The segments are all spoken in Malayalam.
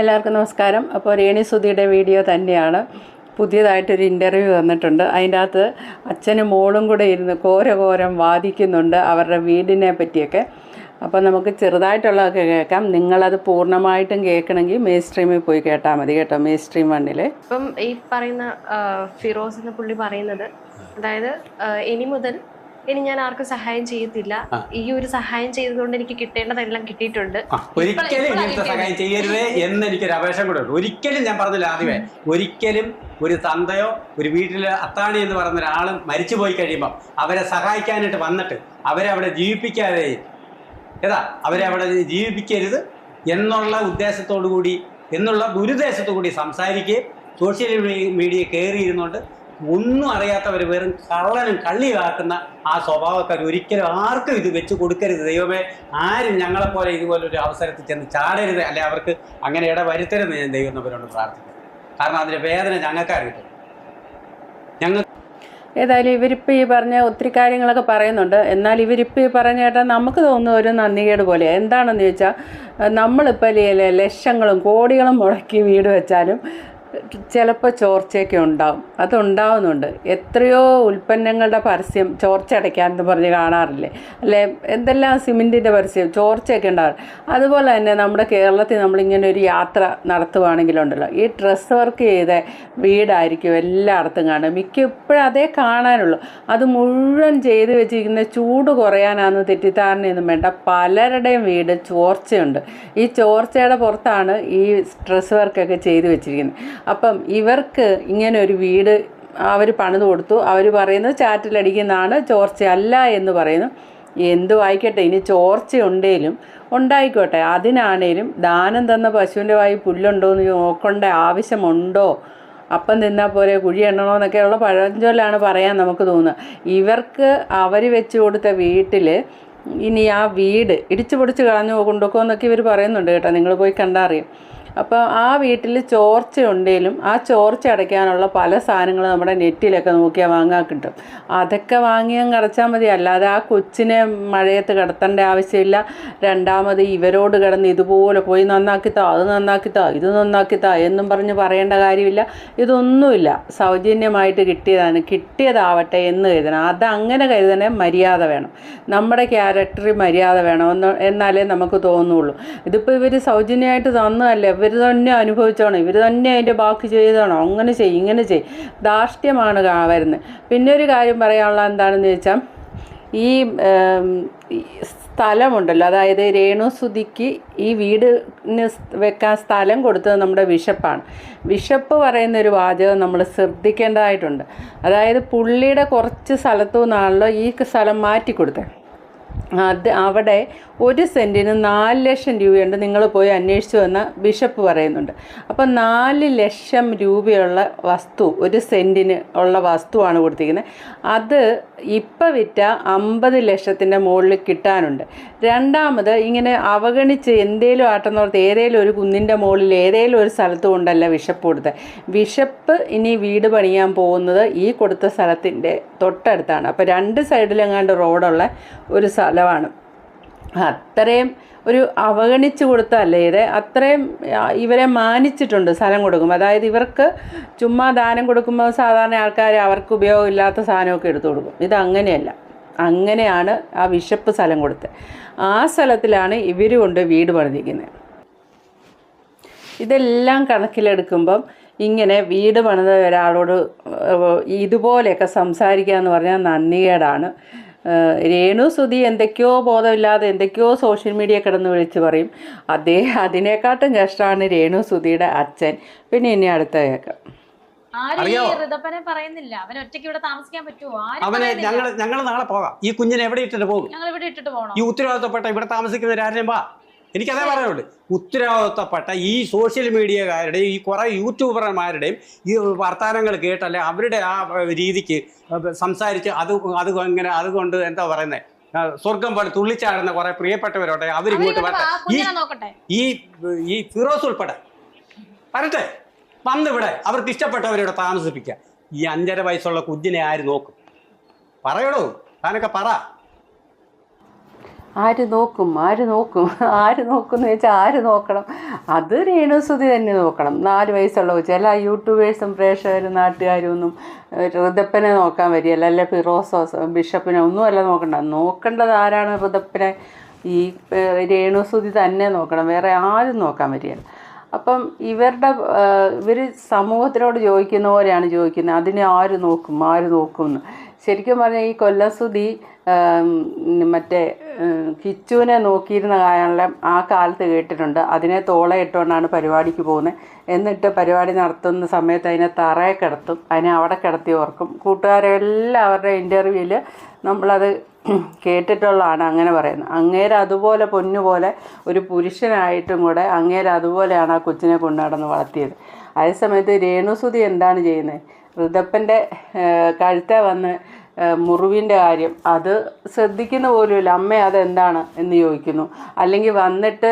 എല്ലാവർക്കും നമസ്കാരം. അപ്പോൾ രേണി സുധിയുടെ വീഡിയോ തന്നെയാണ്. പുതിയതായിട്ടൊരു ഇന്റർവ്യൂ വന്നിട്ടുണ്ട്. അതിന്റെ അകത്ത് അച്ഛനും മോളും കൂടെ ഇരുന്ന് കോരകോരം വാദിക്കുന്നുണ്ട് അവരുടെ വീടിനെ പറ്റിയൊക്കെ. അപ്പോൾ നമുക്ക് ചെറുതായിട്ടുള്ളതൊക്കെ കേൾക്കാം. നിങ്ങളത് പൂർണമായിട്ടും കേൾക്കണമെങ്കിൽ മെയിൻ സ്ട്രീമിൽ പോയി കേട്ടാൽ മതി കേട്ടോ മെയിൻ സ്ട്രീം വണ്ണിൽ ഇപ്പം ഈ പറയുന്ന ഫിറോസ് എന്ന പുള്ളി പറയുന്നത് അതായത് ഇനി മുതൽ ഇനി ഞാൻ ആർക്കും സഹായം ചെയ്യത്തില്ല. ഈ ഒരു സഹായം ചെയ്തതുകൊണ്ട് എനിക്ക് കിട്ടേണ്ടതെല്ലാം കിട്ടിയിട്ടുണ്ട്. ഒരിക്കലും ഇങ്ങനത്തെ സഹായം ചെയ്യരുത് എന്ന് എനിക്കൊരു അപേക്ഷ കൂടെ ഉണ്ട്. ഒരിക്കലും ഞാൻ പറഞ്ഞില്ല ആദ്യമേ ഒരിക്കലും ഒരു തന്തയോ ഒരു വീട്ടിലെ അത്താണി എന്ന് പറയുന്ന ഒരാളും മരിച്ചു പോയി കഴിയുമ്പോൾ അവരെ സഹായിക്കാനായിട്ട് വന്നിട്ട് അവരെ അവിടെ ജീവിപ്പിക്കാതെ ഏതാ അവരെ അവിടെ ജീവിപ്പിക്കരുത് എന്നുള്ള ഉദ്ദേശത്തോടു കൂടി എന്നുള്ള ദുരുദ്ദേശത്തോടു കൂടി സംസാരിക്കുകയും സോഷ്യൽ മീഡിയ കയറിയിരുന്നുകൊണ്ട് ഒന്നും അറിയാത്തവർ വെറും കള്ളനും കള്ളിയാക്കുന്ന ആ സ്വഭാവക്കാർ ഒരിക്കലും ആർക്കും ഇത് വെച്ച് കൊടുക്കരുത്. ദൈവമേ ആരും ഞങ്ങളെപ്പോലെ ഇതുപോലൊരു അവസരത്തിൽ ചെന്ന് ചാടരുത്. അല്ലെ അവർക്ക് അങ്ങനെ ഇട വരുത്തരുത് ഞാൻ ദൈവത്തിനവരോട് പ്രാർത്ഥിക്കുന്നു. കാരണം അതിന്റെ വേദന ഞങ്ങൾക്കറിയില്ല ഞങ്ങൾ ഏതായാലും ഇവരിപ്പോൾ ഈ പറഞ്ഞ ഒത്തിരി കാര്യങ്ങളൊക്കെ പറയുന്നുണ്ട്. എന്നാൽ ഇവരിപ്പോൾ ഈ പറഞ്ഞ ചേട്ടാ നമുക്ക് തോന്നുന്ന ഒരു നന്ദികേട് പോലെ. എന്താണെന്ന് ചോദിച്ചാൽ നമ്മളിപ്പോൾ ലക്ഷങ്ങളും കോടികളും മുടക്കി വീട് വെച്ചാലും ചിലപ്പോൾ ചോർച്ചയൊക്കെ ഉണ്ടാവും. അതുണ്ടാവുന്നുണ്ട് എത്രയോ ഉൽപ്പന്നങ്ങളുടെ പരസ്യം ചോർച്ച അടയ്ക്കാമെന്ന് പറഞ്ഞ് കാണാറില്ലേ? അല്ലേ? എന്തെല്ലാം സിമെന്റിന്റെ പരസ്യം ചോർച്ചയൊക്കെ ഉണ്ടാവും. അതുപോലെ തന്നെ നമ്മുടെ കേരളത്തിൽ നമ്മളിങ്ങനെ ഒരു യാത്ര നടത്തുവാണെങ്കിലുണ്ടല്ലോ. ഈ ഡ്രസ്സ് വർക്ക് ചെയ്ത വീടായിരിക്കും എല്ലായിടത്തും കാണുക. മിക്ക ഇപ്പോഴും അതേ കാണാനുള്ളൂ. അത് മുഴുവൻ ചെയ്ത് വെച്ചിരിക്കുന്ന ചൂട് കുറയാനാണെന്ന് തെറ്റിദ്ധാരണയൊന്നും വേണ്ട. പലരുടെയും വീട് ചോർച്ചയുണ്ട്. ഈ ചോർച്ചയുടെ പുറത്താണ് ഈ ഡ്രസ്സ് വർക്കൊക്കെ ചെയ്ത് വെച്ചിരിക്കുന്നത്. അപ്പം ഇവർക്ക് ഇങ്ങനെ ഒരു വീട് അവർ പണിത് കൊടുത്തു. അവർ പറയുന്നത് ചാറ്റിലടിക്കുന്നതാണ് ചോർച്ച അല്ല എന്ന് പറയുന്നു. എന്തു വായിക്കട്ടെ ഇനി ചോർച്ചയുണ്ടേലും ഉണ്ടായിക്കോട്ടെ. അതിനാണേലും ദാനം തന്ന പശുവിന്റെ വായി പുല്ലുണ്ടോ എന്ന് നോക്കേണ്ട ആവശ്യമുണ്ടോ? അപ്പം തിന്നാൽ പോലെ കുഴി എണ്ണണോ എന്നൊക്കെയുള്ള പഴഞ്ചൊല്ലാണ് പറയാൻ നമുക്ക് തോന്നുന്നത് ഇവർക്ക് അവർ വെച്ച് കൊടുത്ത വീട്ടിൽ ഇനി ആ വീട് ഇടിച്ചു പൊടിച്ച് കളഞ്ഞു എന്നൊക്കെ ഇവർ പറയുന്നുണ്ട് കേട്ടോ. നിങ്ങൾ പോയി കണ്ടാൽ അറിയാം. അപ്പോൾ ആ വീട്ടിൽ ചോർച്ച ഉണ്ടെങ്കിലും ആ ചോർച്ച അടയ്ക്കാനുള്ള പല സാധനങ്ങളും നമ്മുടെ നെറ്റിലൊക്കെ നോക്കിയാൽ വാങ്ങാൻ കിട്ടും. അതൊക്കെ വാങ്ങിയാൽ കടച്ചാൽ മതി. അല്ലാതെ ആ കൊച്ചിനെ മഴയത്ത് കിടത്തേണ്ട ആവശ്യമില്ല. രണ്ടാമത് ഇവരോട് കിടന്ന് ഇതുപോലെ പോയി നന്നാക്കിത്താ അത് നന്നാക്കിത്താ ഇത് നന്നാക്കിത്താ എന്നും പറഞ്ഞ് പറയേണ്ട കാര്യമില്ല. ഇതൊന്നുമില്ല. സൗജന്യമായിട്ട് കിട്ടിയതാണ്. കിട്ടിയതാവട്ടെ എന്ന് കരുതണം. അങ്ങനെ കരുതണേ മര്യാദ വേണം. നമ്മുടെ ക്യാരക്ടറിൽ മര്യാദ വേണം. എന്ന് എന്നാലേ നമുക്ക് തോന്നുള്ളൂ. ഇതിപ്പോൾ ഇവർ സൗജന്യമായിട്ട് തന്നതല്ലേ? ഇവർ തന്നെ അനുഭവിച്ചോണം ഇവർ തന്നെ അതിന്റെ ബാക്കി ചെയ്തോണം അങ്ങനെ ചെയ്യും ഇങ്ങനെ ചെയ്യും. ധാർഷ്ട്യമാണ് വരുന്നത്. പിന്നെ ഒരു കാര്യം പറയാനുള്ള എന്താണെന്ന് ചോദിച്ചാൽ ഈ സ്ഥലമുണ്ടല്ലോ. അതായത് രേണുസുതിക്ക് ഈ വീടിന് വെക്കാൻ സ്ഥലം കൊടുത്തത് നമ്മുടെ ബിഷപ്പാണ്. ബിഷപ്പ് പറയുന്ന ഒരു വാചകം നമ്മൾ ശ്രദ്ധിക്കേണ്ടതായിട്ടുണ്ട്. അതായത് പുള്ളിയുടെ കുറച്ച് സ്ഥലത്തു നിന്നാണല്ലോ ഈ സ്ഥലം മാറ്റി കൊടുത്തത്. അത് അവിടെ ഒരു സെന്റിന് നാല് ലക്ഷം രൂപയുണ്ട്. നിങ്ങൾ പോയി അന്വേഷിച്ചു വന്ന ബിഷപ്പ് പറയുന്നുണ്ട്. അപ്പം നാല് ലക്ഷം രൂപയുള്ള വസ്തു ഒരു സെന്റിന് ഉള്ള വസ്തുവാണ് കൊടുത്തിരിക്കുന്നത്. അത് ഇപ്പം വിറ്റ അമ്പത് ലക്ഷത്തിന്റെ മുകളിൽ കിട്ടാനുണ്ട്. രണ്ടാമത് ഇങ്ങനെ അവഗണിച്ച് എന്തേലും ആട്ടെന്നോർത്ത് ഏതേലും ഒരു കുന്നിന്റെ മുകളിൽ ഏതേലും ഒരു സ്ഥലത്ത് കൊണ്ടല്ല വിഷപ്പ് കൊടുത്തത്. വിഷപ്പ് ഇനി വീട് പണിയാൻ പോകുന്നത് ഈ കൊടുത്ത സ്ഥലത്തിന്റെ തൊട്ടടുത്താണ്. അപ്പോൾ രണ്ട് സൈഡിലെങ്ങാണ്ട് റോഡുള്ള ഒരു സ്ഥലമാണ്. അത്രയും ഒരു അവഗണിച്ചു കൊടുത്തല്ലേ അത്രയും ഇവരെ മാനിച്ചിട്ടുണ്ട് സ്ഥലം കൊടുക്കും അതായത് ഇവർക്ക് ചുമ്മാ ദാനം കൊടുക്കുമ്പോൾ സാധാരണ ആൾക്കാർ അവർക്ക് ഉപയോഗമില്ലാത്ത സാധനമൊക്കെ എടുത്തു കൊടുക്കും. ഇത് അങ്ങനെയല്ല. അങ്ങനെയാണ് ആ വിശപ്പ് സ്ഥലം കൊടുത്തത്. ആ സ്ഥലത്തിലാണ് ഇവർ കൊണ്ട് വീട് പണിതിരിക്കുന്നത്. ഇതെല്ലാം കണക്കിലെടുക്കുമ്പം ഇങ്ങനെ വീട് പണിത ഒരാളോട് ഇതുപോലെയൊക്കെ സംസാരിക്കുക എന്ന് പറഞ്ഞാൽ നന്ദികേടാണ്. രേണു സുധി എന്തൊക്കെയോ ബോധമില്ലാതെ എന്തൊക്കെയോ സോഷ്യൽ മീഡിയ കിടന്ന് വിളിച്ച് പറയും. അതേ അതിനെക്കാട്ടും കഷ്ടമാണ് രേണു സുധിയുടെ അച്ഛൻ. പിന്നെ ഇനി അടുത്ത കേൾക്കാം? ഋതപ്പനെ പറയുന്നില്ല. അവൻ ഒറ്റയ്ക്ക് ഇവിടെ താമസിക്കാൻ പറ്റുമോ ആരും അവനെ പറയുന്നില്ല. ഞങ്ങൾ ഞങ്ങൾ നാളെ പോകാം. ഈ കുഞ്ഞിനെ എവിടെ ഇട്ടിട്ട് പോകും? ഞങ്ങൾ ഇവിടെ ഇട്ടിട്ട് പോകണം. ഈ ഉത്തരവാദിത്തപ്പെട്ട ഇവിടെ താമസിക്കുന്ന രാജ്യം വാ. എനിക്കതേ പറയാനുള്ളൂ. ഉത്തരവാദിത്തപ്പെട്ട ഈ സോഷ്യൽ മീഡിയക്കാരുടെയും ഈ കുറേ യൂട്യൂബർമാരുടെയും ഈ വർത്തമാനങ്ങൾ കേട്ടല്ലേ അവരുടെ ആ രീതിക്ക് സംസാരിച്ച് അത് അത് ഇങ്ങനെ അതുകൊണ്ട് എന്താ പറയുന്നത് സ്വർഗം പോലെ തുള്ളിച്ചാടുന്ന കുറെ പ്രിയപ്പെട്ടവരോട്ടെ അവരിങ്ങോട്ട് വരട്ടെ. ഈ ഈ ഈ ഫിറോസ് ഉൾപ്പെടെ വരട്ടെ. വന്നിവിടെ അവർക്ക് ഇഷ്ടപ്പെട്ടവരോട് താമസിപ്പിക്കുക. ഈ അഞ്ചര വയസ്സുള്ള കുഞ്ഞിനെ ആര് നോക്കും? പറയണോ താനൊക്കെ പറ. ആര് നോക്കും? ആര് നോക്കും? ആര് നോക്കും എന്ന് വെച്ചാൽ ആര് നോക്കണം? അത് രേണുസുതി തന്നെ നോക്കണം. നാല് വയസ്സുള്ള കൊച്ചു. എല്ലാ യൂട്യൂബേഴ്സും പ്രേക്ഷകരും നാട്ടുകാരും ഒന്നും ഋതപ്പനെ നോക്കാൻ വരികയല്ല. അല്ലെ ഫിറോസോ ബിഷപ്പിനെ ഒന്നുമല്ല നോക്കണ്ട. നോക്കേണ്ടത് ആരാണ് ഋതപ്പനെ? ഈ രേണുസുതി തന്നെ നോക്കണം. വേറെ ആരും നോക്കാൻ വരികയല്ല. അപ്പം ഇവരുടെ ഇവർ സമൂഹത്തിനോട് ചോദിക്കുന്ന പോലെയാണ് ചോദിക്കുന്നത്. അതിനെ ആര് നോക്കും? ആര് നോക്കും എന്ന് ശരിക്കും പറഞ്ഞാൽ ഈ കൊല്ലസുതി മറ്റേ കിച്ചുവിനെ നോക്കിയിരുന്ന കാലം ആ കാലത്ത് കേട്ടിട്ടുണ്ട്. അതിനെ തോളെ ഇട്ടുകൊണ്ടാണ് പരിപാടിക്ക് പോകുന്നത് എന്നിട്ട് പരിപാടി നടത്തുന്ന സമയത്ത് അതിനെ തറയെ കിടത്തും. അതിനെ അവിടെ കിടത്തി ഓർക്കും. കൂട്ടുകാരെല്ലാവരുടെ ഇന്റർവ്യൂവിൽ നമ്മളത് കേട്ടിട്ടുള്ളതാണ് അങ്ങനെ പറയുന്നത്. അങ്ങേര് അതുപോലെ പൊന്നുപോലെ ഒരു പുരുഷനായിട്ടും കൂടെ അങ്ങേര് അതുപോലെയാണ് ആ കൊച്ചിനെ കൊണ്ടു നടന്ന് വളർത്തിയത്. അതേസമയത്ത് രേണുസുതി എന്താണ് ചെയ്യുന്നത് ഋതപ്പന്റെ കഴുത്തെ വന്ന് മുറിവിന്റെ കാര്യം. അത് ശ്രദ്ധിക്കുന്ന പോലുമില്ല. അമ്മ അതെന്താണ്? എന്ന് ചോദിക്കുന്നു. അല്ലെങ്കിൽ വന്നിട്ട്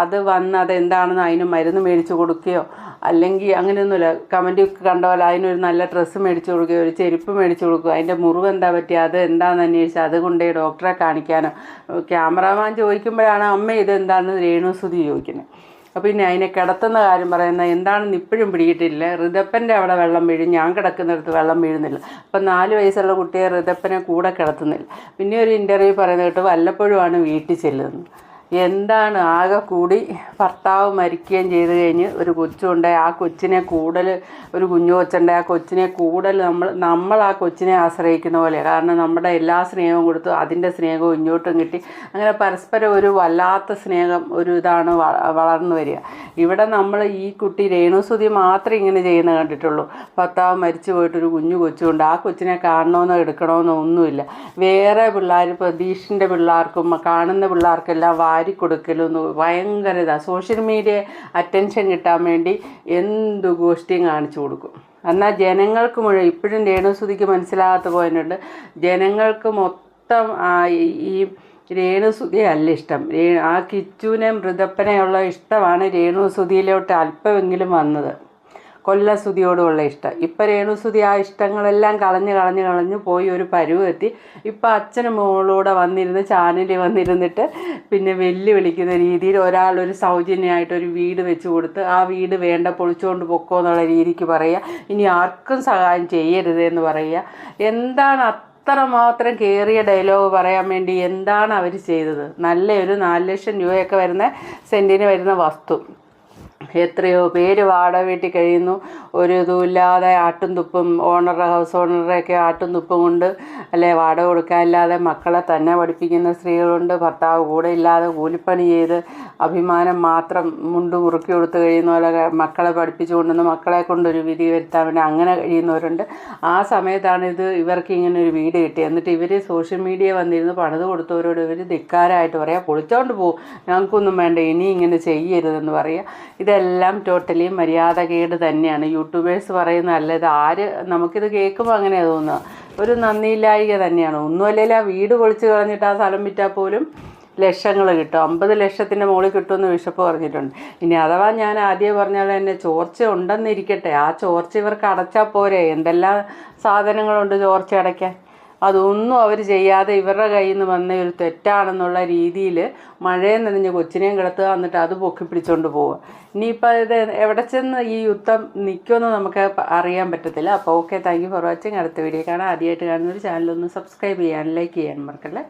അത് വന്ന് അതെന്താണെന്ന് അതിന് മരുന്ന് മേടിച്ച് കൊടുക്കുകയോ അല്ലെങ്കിൽ അങ്ങനെയൊന്നുമില്ല. കമന്റ് കണ്ട പോലെ അതിനൊരു നല്ല ഡ്രസ്സ് മേടിച്ച് കൊടുക്കുകയോ ഒരു ചെരുപ്പ് മേടിച്ച് കൊടുക്കുക അതിന്റെ മുറിവ് എന്താ പറ്റിയ? അത് എന്താണെന്ന് അന്വേഷിച്ച് അത് കൊണ്ടേ ഡോക്ടറെ കാണിക്കാനോ? ക്യാമറമാൻ ചോദിക്കുമ്പോഴാണ് അമ്മ ഇതെന്താണെന്ന് രേണുസുതി ചോദിക്കുന്നത്. പിന്നെ അതിനെ കിടത്തുന്ന കാര്യം പറയുന്ന എന്താണെന്ന് ഇപ്പോഴും പിടിയിട്ടില്ല ഋതപ്പന്റെ അവിടെ വെള്ളം വീഴും. ഞാൻ കിടക്കുന്നിടത്ത് വെള്ളം വീഴുന്നില്ല. അപ്പം നാല് വയസ്സുള്ള കുട്ടിയെ ഋതപ്പനെ കൂടെ കിടത്തുന്നില്ല. പിന്നെ ഒരു ഇന്റർവ്യൂ പറയുന്നത് കേട്ട് വല്ലപ്പോഴുമാണ് വീട്ടിൽ ചെല്ലുന്നത്. എന്താണ് ആകെ കൂടി ഭർത്താവ് മരിക്കുകയും ചെയ്ത് കഴിഞ്ഞ് ഒരു കൊച്ചുണ്ട്. ആ കൊച്ചിനെ കൂടുതൽ ഒരു കുഞ്ഞു കൊച്ചുണ്ട്. ആ കൊച്ചിനെ കൂടുതൽ നമ്മൾ നമ്മൾ ആ കൊച്ചിനെ ആശ്രയിക്കുന്ന പോലെ കാരണം നമ്മുടെ എല്ലാ സ്നേഹവും കൊടുത്തു അതിന്റെ സ്നേഹവും ഇങ്ങോട്ടും കിട്ടി. അങ്ങനെ പരസ്പരം ഒരു വല്ലാത്ത സ്നേഹം ഒരു ഇതാണ് വളർന്നു വരിക. ഇവിടെ നമ്മൾ ഈ കുട്ടി രേണുസുതി മാത്രമേ ഇങ്ങനെ ചെയ്യുന്ന കണ്ടിട്ടുള്ളൂ. ഭർത്താവ് മരിച്ചു പോയിട്ടൊരു കുഞ്ഞു കൊച്ചുണ്ട്. ആ കൊച്ചിനെ കാണണമെന്നോ എടുക്കണമെന്നോ ഒന്നുമില്ല. വേറെ പിള്ളേർ പ്രതീക്ഷിന്റെ പിള്ളേർക്കും കാണുന്ന പിള്ളേർക്കെല്ലാം വാരി കൊടുക്കലും ഒന്ന് ഭയങ്കര ഇതാണ് സോഷ്യൽ മീഡിയ അറ്റൻഷൻ കിട്ടാൻ വേണ്ടി എന്ത് ഗോഷ്ടിയും കാണിച്ചു കൊടുക്കും. എന്നാൽ ജനങ്ങൾക്ക് മുഴുവൻ ഇപ്പോഴും രേണുസുതിക്ക് മനസ്സിലാകാത്ത പോയിട്ടുണ്ട് ജനങ്ങൾക്ക് മൊത്തം ഈ രേണുസുതി അല്ല ഇഷ്ടം ആ കിച്ചുവിനെ മൃതപ്പനെയുള്ള ഇഷ്ടമാണ് രേണുസുതിയിലോട്ട് അല്പമെങ്കിലും വന്നത്. കൊല്ലസുതിയോടുള്ള ഇഷ്ടം. ഇപ്പം രേണുസുതി ആ ഇഷ്ടങ്ങളെല്ലാം കളഞ്ഞ് കളഞ്ഞ് കളഞ്ഞ് പോയി ഒരു പരുവെത്തി ഇപ്പം അച്ഛനും മോളൂടെ വന്നിരുന്ന് ചാനലിൽ വന്നിരുന്നിട്ട് പിന്നെ വെല്ലുവിളിക്കുന്ന രീതിയിൽ ഒരാൾ ഒരു സൗജന്യമായിട്ട് ഒരു വീട് വെച്ച് കൊടുത്ത് ആ വീട് വേണ്ട പൊളിച്ചുകൊണ്ട് പൊക്കോ എന്നുള്ള രീതിക്ക് പറയുക. ഇനി ആർക്കും സഹായം ചെയ്യരുത് എന്ന് പറയുക. എന്താണ് അത്ര മാത്രം കയറിയ ഡയലോഗ് പറയാൻ വേണ്ടി എന്താണ് അവർ ചെയ്തത്? നല്ലൊരു നാല് ലക്ഷം രൂപയൊക്കെ വരുന്ന സെന്റിന് വരുന്ന വസ്തു. എത്രയോ പേര് വാടക വീട്ടിൽ കഴിയുന്നു. ഒരു ഇതുമില്ലാതെ ആട്ടും തുപ്പും ഓണറുടെ ഹൗസ് ഓണറുടെയൊക്കെ ആട്ടും തുപ്പും കൊണ്ട് അല്ലെ? വാടക കൊടുക്കാനില്ലാതെ മക്കളെ തന്നെ പഠിപ്പിക്കുന്ന സ്ത്രീകളുണ്ട്. ഭർത്താവ് കൂടെ ഇല്ലാതെ കൂലിപ്പണി ചെയ്ത് അഭിമാനം മാത്രം മുണ്ട് മുറുക്കി കൊടുത്ത് കഴിയുന്ന പോലെ മക്കളെ പഠിപ്പിച്ചു കൊണ്ടുവന്ന് മക്കളെ കൊണ്ടൊരു വിധി വരുത്താൻ വേണ്ടി അങ്ങനെ കഴിയുന്നവരുണ്ട്. ആ സമയത്താണ് ഇത് ഇവർക്ക് ഇങ്ങനെ ഒരു വീട് കിട്ടിയത്. എന്നിട്ട് ഇവർ സോഷ്യൽ മീഡിയ വന്നിരുന്ന് പണിത് കൊടുത്തവരോട് ഇവർ ധിക്കാരായിട്ട് പറയാം പൊളിച്ചോണ്ട് പോകും ഞങ്ങൾക്കൊന്നും വേണ്ട. ഇനി ഇങ്ങനെ ചെയ്യരുതെന്ന് പറയുക ഇതെല്ലാം ടോട്ടലി മര്യാദകേട് തന്നെയാണ്. യൂട്യൂബേഴ്സ് പറയുന്നതല്ല ഇത് ആര് നമുക്കിത് കേൾക്കുമ്പോൾ അങ്ങനെ തോന്നുക. ഒരു നന്ദിയില്ലായിക തന്നെയാണ്. ഒന്നുമല്ലെങ്കിൽ ആ വീട് പൊളിച്ച് കളഞ്ഞിട്ട് ആ സ്ഥലം വിറ്റാൽ പോലും ലക്ഷങ്ങൾ കിട്ടും. അമ്പത് ലക്ഷത്തിന്റെ മുകളിൽ കിട്ടുമെന്ന് ബിഷപ്പ് പറഞ്ഞിട്ടുണ്ട്. ഇനി അഥവാ ഞാൻ ആദ്യം പറഞ്ഞാൽ തന്നെ ചോർച്ച ഉണ്ടെന്നിരിക്കട്ടെ. ആ ചോർച്ച ഇവർക്ക് അടച്ചാൽ പോരെ. എന്തെല്ലാം സാധനങ്ങളുണ്ട് ചോർച്ച അടയ്ക്കാൻ? അതൊന്നും അവർ ചെയ്യാതെ ഇവരുടെ കയ്യിൽ നിന്ന് വന്ന ഒരു തെറ്റാണെന്നുള്ള രീതിയിൽ മഴയെ നനഞ്ഞ് കൊച്ചിനെയും കിടത്തുക എന്നിട്ട് അത് പൊക്കി പിടിച്ചുകൊണ്ട് പോവുക. ഇനിയിപ്പോൾ ഇത് എവിടെ ചെന്ന് ഈ യുദ്ധം നിൽക്കുമെന്ന് നമുക്ക് അറിയാൻ പറ്റത്തില്ല. അപ്പോൾ okay thank you for watching അടുത്ത വീഡിയോ കാണാം. ആദ്യമായിട്ട് കാണുന്ന ഒരു ചാനലൊന്ന് സബ്സ്ക്രൈബ് ചെയ്യാൻ ലൈക്ക് ചെയ്യാൻ മറക്കല്ലേ?